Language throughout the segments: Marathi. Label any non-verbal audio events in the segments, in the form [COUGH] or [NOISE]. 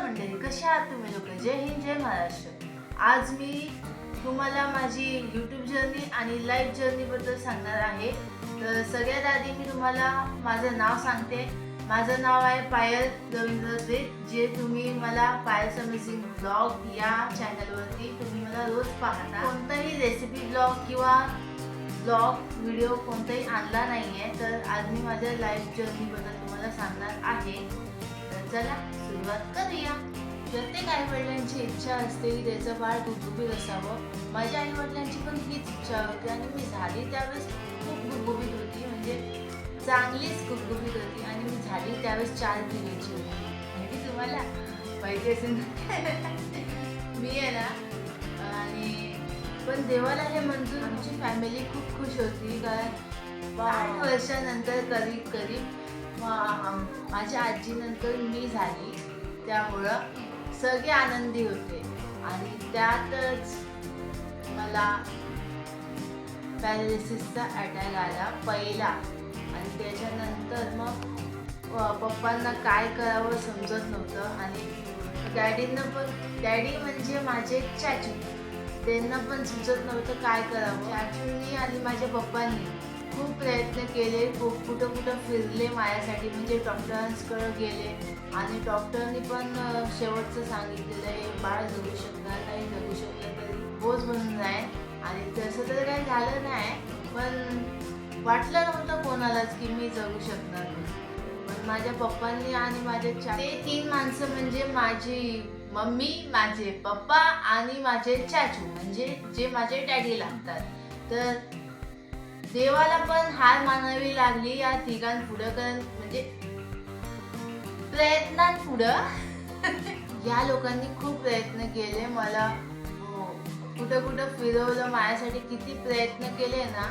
मंडळी कशा आहात तुम्ही लोक? जय हिंद जय महाराष्ट्र. आज मी तुम्हाला माझी यूट्यूब जर्नी आणि लाईफ जर्नीबद्दल सांगणार आहे. तर सगळ्यात आधी मी तुम्हाला माझं नाव सांगते. माझं नाव आहे पायल रवींद्र देत जे तुम्ही मला पायल अमेझिंग ब्लॉग या चॅनलवरती तुम्ही मला रोज पाहता. कोणताही रेसिपी ब्लॉग किंवा ब्लॉग व्हिडिओ कोणताही आणला नाही आहे तर आज मी माझ्या लाईफ जर्नीबद्दल तुम्हाला सांगणार आहे. चला सुरुवात करूया. प्रत्येक आई वडिलांची इच्छा असते की त्याचं बाळ गुबगुबीत असावं. माझ्या आई वडिलांची पण हीच इच्छा होती आणि मी झाली त्यावेळेस खूप गुबगुबीत होती. म्हणजे चांगलीच गुबगुबीत होती आणि मी झाली त्यावेळेस चार किलोची होती. माहिती तुम्हाला पाहिजे असेल? मी आहे ना आणि पण देवाला हे मंजूर आमची फॅमिली खूप खुश होती. कारण आठ वर्षानंतर करीब करीब माझ्या आजीनंतर मी झाली. त्यामुळं सगळे आनंदी होते. आणि त्यातच मला पॅरालिसिसचा अटॅक आला पहिला. आणि त्याच्यानंतर मग पप्पांना काय करावं समजत नव्हतं. आणि डॅडींना पण डॅडी म्हणजे माझे चाचू. त्यांना पण सुचत नव्हतं काय करावं. चाचूंनी आणि माझ्या पप्पांनी खूप प्रयत्न केले खूप कुठं कुठं फिरले माझ्यासाठी म्हणजे डॉक्टरांकडं गेले. आणि डॉक्टरनी पण शेवटचं सांगितलेलं आहे बाळ जगू शकणार नाही जगू शकलं तरी बोज बनून जाईल आणि तसं तर काही झालं नाही पण वाटलं नव्हतं कोणालाच की मी जगू शकणार पण माझ्या पप्पांनी आणि माझ्या चा ते तीन माणसं म्हणजे माझी मम्मी माझे पप्पा आणि माझे चाचू म्हणजे जे माझे डॅडी लागतात. तर देवाला पण हार मानावी लागली या तिघां पुढं कारण म्हणजे प्रयत्नांपुढं [LAUGHS] या लोकांनी खूप प्रयत्न केले. मला हो, कुठं कुठं फिरवलं. माझ्यासाठी किती प्रयत्न केले ना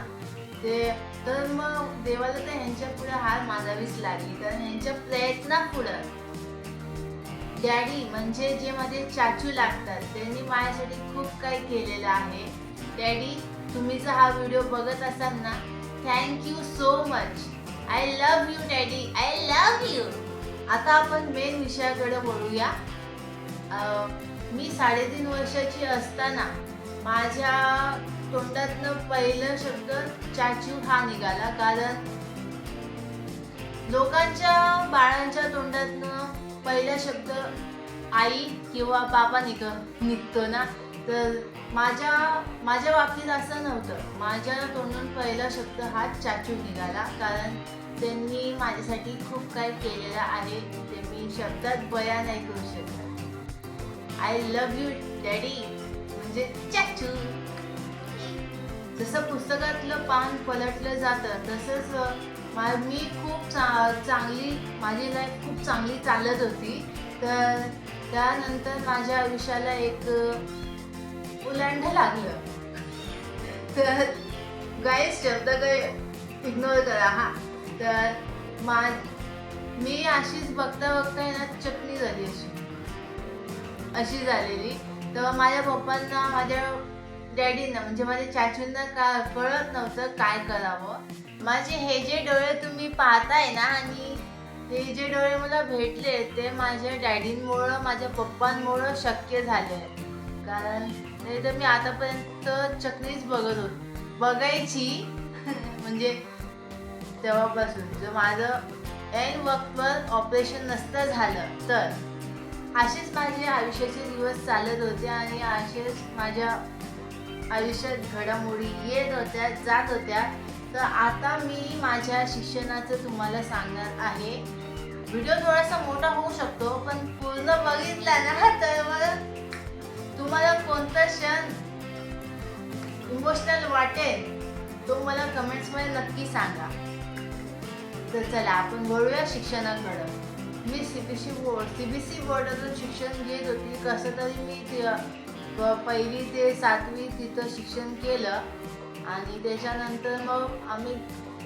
ते तर मग देवाला तर ह्यांच्या पुढे हार मानावीच लागली. कारण ह्यांच्या प्रयत्नापुढं डॅडी म्हणजे जे माझे चाचू लागतात त्यांनी माझ्यासाठी खूप काही केलेलं आहे. डॅडी तुम्ही जर हा व्हिडिओ बघत असाल ना thank you so much I love you daddy I love you आता आपण मेन विषयाकडे बोलूया. मी साडेतीन वर्षाची असताना माझ्या तोंडातनं पहिलं शब्द चाचू हा निघाला. कारण लोकांच्या बाळांच्या तोंडातनं पहिला शब्द आई किंवा बाबा निघ निघतो ना. तर माझ्या माझ्या बाबतीत असं नव्हतं. माझ्या तोंडून पहिला शब्द हा चाचू निघाला कारण त्यांनी माझ्यासाठी खूप काही केलेलं आहे. ते मी शब्दात बया नाही करू शकत. आय लव्ह यू डॅडी म्हणजे चाचू. जसं पुस्तकातलं पान पलटलं जातं तसंच मा- मी खूप चा चांगली माझी लाईफ खूप चांगली चालत होती. तर त्यानंतर माझ्या आयुष्याला एक अं, लागलं. तर गाईस शब्द काही इग्नोर करा हा. तर मा मी अशीच बघता बघता ना चटणी झाली अशी. अशी झालेली. तेव्हा माझ्या पप्पांना माझ्या डॅडींना म्हणजे माझ्या चाचूंना का कळत नव्हतं काय करावं. माझे हे जे डोळे तुम्ही पाहताय ना आणि हे जे डोळे मला भेटले ते माझ्या डॅडींमुळं माझ्या पप्पांमुळं शक्य झाले कारण नाही तर मी आतापर्यंत चकलीच बघत होत. बघायची. [LAUGHS] म्हणजे तेव्हापासून. जर माझं एन वक्तवर ऑपरेशन नसतं झालं तर असेच माझे आयुष्याचे दिवस चालत होते आणि असेच माझ्या आयुष्यात घडामोडी येत होत्या जात होत्या. तर आता मी माझ्या शिक्षणाचं तुम्हाला सांगणार आहे. व्हिडिओ थोडासा मोठा होऊ शकतो पण पूर्ण बघितला ना तर मग तुम्हाला कोणता क्षण इमोशनल वाटेल तो मला कमेंट्समध्ये नक्की सांगा. तर चला आपण बोलूया शिक्षणाकडं. मी C B C board C B C बोर्डातून शिक्षण घेत होती. कसं तरी मी ते पहिली ते सातवी तिथं शिक्षण केलं. आणि त्याच्यानंतर मग आम्ही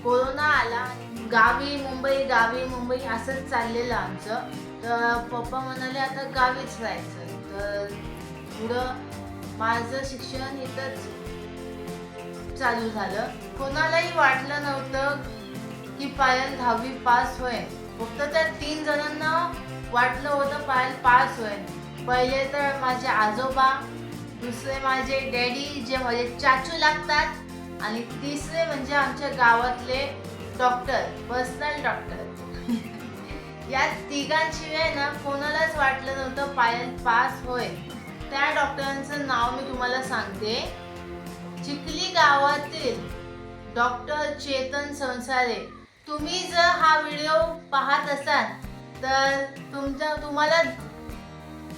कोरोना आला. गावी मुंबई गावी मुंबई असंच चाललेलं आमचं. तर पप्पा म्हणाले आता गावीच राहायचं. तर पुढं माझं शिक्षण इथंच चालू झालं. कोणालाही वाटलं नव्हतं की पायल दहावी पास होईल. फक्त त्या तीन जणांना वाटलं होतं पायल पास होईल. पहिले तर माझे आजोबा दुसरे माझे डॅडी जे माझे चाचू लागतात आणि तिसरे म्हणजे आमच्या गावातले डॉक्टर पर्सनल डॉक्टर. [LAUGHS] या तिघांशिवाय ना कोणालाच वाटलं नव्हतं पायल पास होईल. त्या डॉक्टरांचं नाव मी तुम्हाला सांगते. चिखली गावातील डॉक्टर चेतन संसारे तुम्ही जर हा व्हिडिओ पाहत असाल तर तुमच्या तुम्हाला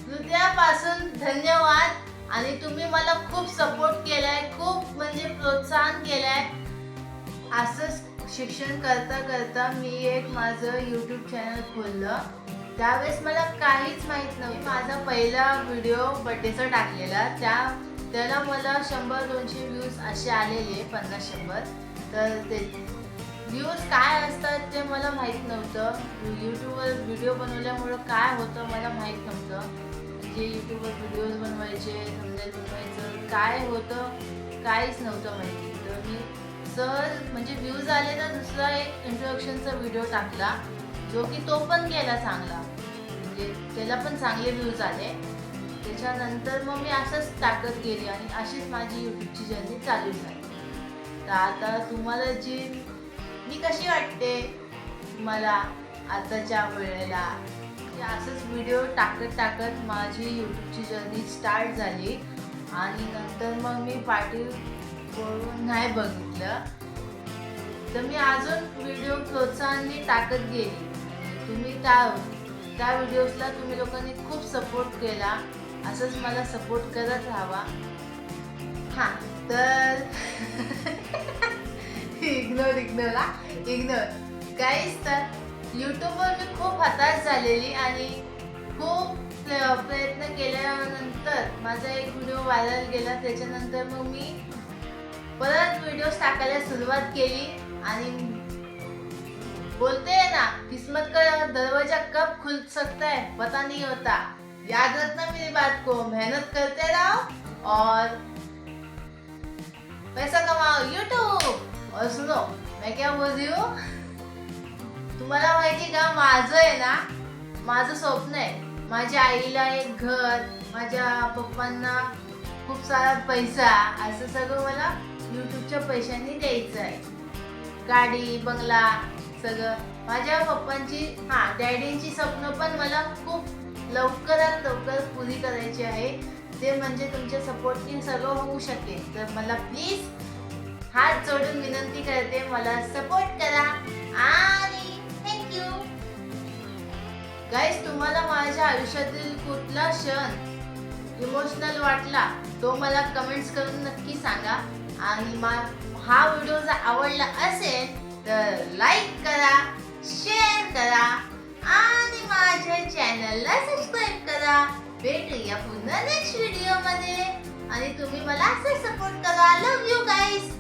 हृदयापासून धन्यवाद आणि तुम्ही मला खूप सपोर्ट केलाय खूप म्हणजे प्रोत्साहन केलाय. असंच शिक्षण करता करता मी एक माझं यूट्यूब चॅनल खोललं. त्यावेळेस मला काहीच माहीत नव्हतं. माझा पहिला व्हिडिओ बड्डेचा टाकलेला. त्या त्याला मला शंभर दोनशे व्ह्यूज असे आलेले पन्नास शंभर. तर ते व्ह्यूज काय असतात ते मला माहीत नव्हतं. यूट्यूबवर व्हिडिओ बनवल्यामुळं काय होतं मला माहीत नव्हतं. जे यूट्यूबवर व्हिडिओज बनवायचे समजेल बनवायचं काय होतं काहीच नव्हतं माहिती. तर मी सर म्हणजे व्ह्यूज आले तर दुसरा एक इंट्रोडक्शनचा व्हिडिओ टाकला जो की तो पण केला चांगला. म्हणजे त्याला पण चांगले व्ह्यूज आले. त्याच्यानंतर मग मी असंच टाकत गेली आणि अशीच माझी यूट्यूबची जर्नी चालू झाली. तर आता तुम्हाला जी मी कशी वाटते तुम्हाला आताच्या वेळेला? असंच व्हिडिओ टाकत टाकत माझी यूट्यूबची जर्नी स्टार्ट झाली. आणि नंतर मग मी पाठी वळून नाही बघितलं. तर मी अजून व्हिडिओ प्रोत्साहनाने टाकत गेली. तुम्ही त्या त्या व्हिडिओजला तुम्ही लोकांनी खूप सपोर्ट केला. असंच मला सपोर्ट करत राहावा. हां तर [LAUGHS] इग्नोर इग्नोर हा. इग्नोर काहीच तर यूट्यूबवर मी खूप हताश झालेली आणि खूप प्र- प्रयत्न केल्यानंतर माझा एक व्हिडिओ व्हायरल गेला. त्याच्यानंतर मग मी परत व्हिडिओज टाकायला सुरुवात केली आणि बोलते हैं ना किस्मत का दरवाजा कब खुल सकता है पता नहीं होता। याद रखना मेरी बात को मेहनत करते रहो और पैसा कमाओ यूट्यूब और सुनो मैं क्या बोल रही हूँ? तुम्हाला माहिती का माझं आहे ना? माझं स्वप्न आहे माझ्या आईला एक घर माझ्या पप्पांना खूप सारा पैसा असं सगळं मला यूट्यूबच्या पैशांनी द्यायचं आहे. गाडी बंगला सगळं. माझ्या पप्पांची हा डॅडींची स्वप्न पण मला खूप लवकरात लवकर पुरी करायची आहे. ते म्हणजे तुमच्या सपोर्टने सगळं होऊ शकेल. तर मला प्लीज हात जोडून विनंती करते मला सपोर्ट करा. आणि थँक्यू गाईज तुम्हाला माझ्या आयुष्यातील कुठला क्षण इमोशनल वाटला तो मला कमेंट्स करून नक्की सांगा. आणि मा हा व्हिडिओ जर आवडला असेल तर लाईक करा शेअर करा आणि माझ्या चॅनलला सबस्क्राईब करा. भेटूया पुन्हा नेक्स्ट व्हिडिओमध्ये आणि तुम्ही मला असं सपोर्ट करा. लव यू गाईज